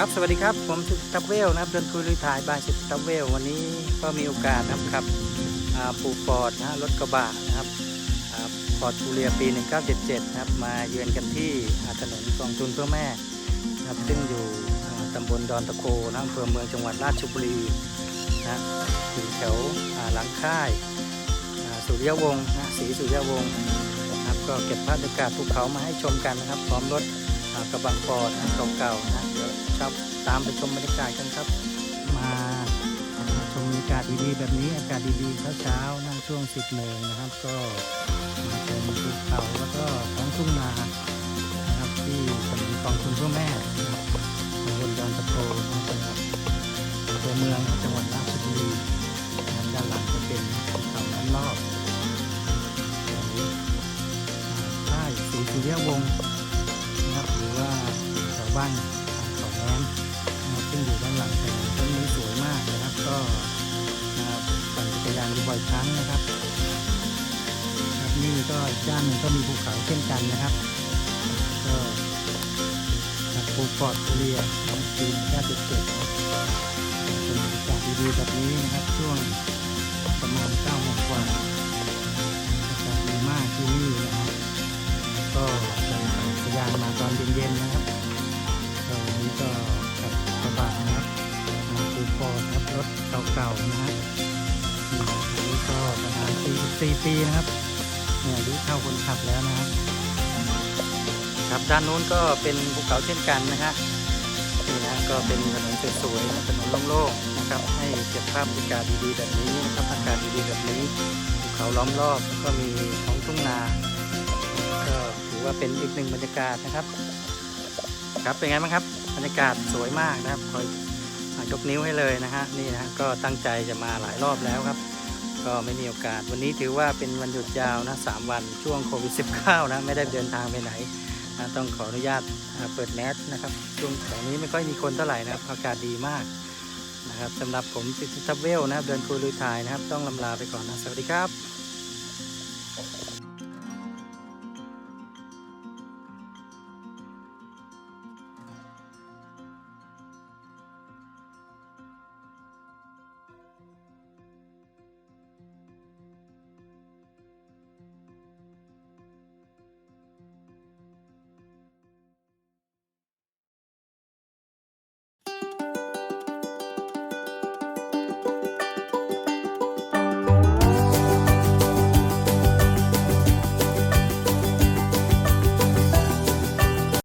ครับสวัสดีครับผมสุทับเวลนะครับเดินคุยลุยถ่ายบายสุทับเวลวันนี้ก็มีโอกาสนะครับขับอ่าปูฟอร์ดนะรถกระบะนะครับฟอร์ดทูเรียปี 1977 นะครับ มาเยือนกันที่ถนนกองทุนเพื่อแม่นะครับซึ่งอยู่ตำบลดอนตะโกนะอำเภอเมืองจังหวัดราชบุรีนะอยู่แถวหลังค่ายสุริยวงศ์นะศรีสุริยวงศ์นะครับก็เก็บภาพบรรยากาศภูเขามาให้ชมกันนะครับ พร้อมรถกระบะฟอร์ดนะเก่าๆนะ เดี๋ยวชอบตามไปชมบรรยากาศกันครับ มาชมบรรยากาศดีๆแบบนี้อากาศดีๆเช้าๆนั่งช่วง10โมงนะครับ ก็มาชมภูเขาแล้วก็ท้องทุ่งนานะครับที่ถนนกองทุนเพื่อแม่นะครับตำบลดอนตะโกนะครับตัวเมืองจังหวัดราชบุรีนะครับด้านหลังจะเป็นภูเขาล้อมรอบแถวอ่าค่ายศรีสุริยวงศ์นะครับหรือว่าแถวบ้าน นะครับซึ่งอยู่ด้านหลังแต่ต้นนี้สวยมากนะครับ ก็นะครับปั่นจักรยานอยู่บ่อยครั้งนะครับครับนี่ก็ด้านนึงก็มีภูเขาเช่นกันนะครับ ก็จากภูฟอร์ดเรียปีนก้าเด็ดเจ็ดเป็นบรรยากาศดีๆแบบนี้นะครับช่วง คูฟอร์ดครับรถเก่าๆนะครับนี่อันนี้ก็ประมาณ 44 ปีนะครับเนี่ยอายุเท่าคนขับแล้วนะครับครับด้านนู้นก็เป็นภูเขาเช่นกันนะฮะนี่นะก็เป็นถนนสวยๆนะถนนโล่งๆนะครับ ให้เก็บภาพบรรยากาศดีๆแบบนี้นะครับอากาศดีๆแบบนี้ภูเขาล้อมรอบแล้วก็มีท้องทุ่งนาก็ถือว่าเป็นอีกหนึ่งบรรยากาศนะครับ ครับเป็นไงบ้างครับบรรยากาศสวยมากนะครับคอย ยกนิ้วให้เลยนะฮะนี่นะก็ตั้งใจจะมาหลายรอบแล้วครับ ก็ไม่มีโอกาสวันนี้ถือว่าเป็นวันหยุดยาวนะสามวันช่วงโควิด -19 นะไม่ได้เดินทางไปไหนนะต้องขออนุญาตเปิดแมสนะครับช่วงแถวนี้ไม่ค่อยมีคนเท่าไหร่นะครับอากาศดีมากนะครับสำหรับผมสิทธิทับเวลนะครับเดินคุยลุยถ่ายนะครับ ต้องลำลาไปก่อนนะ สวัสดีครับ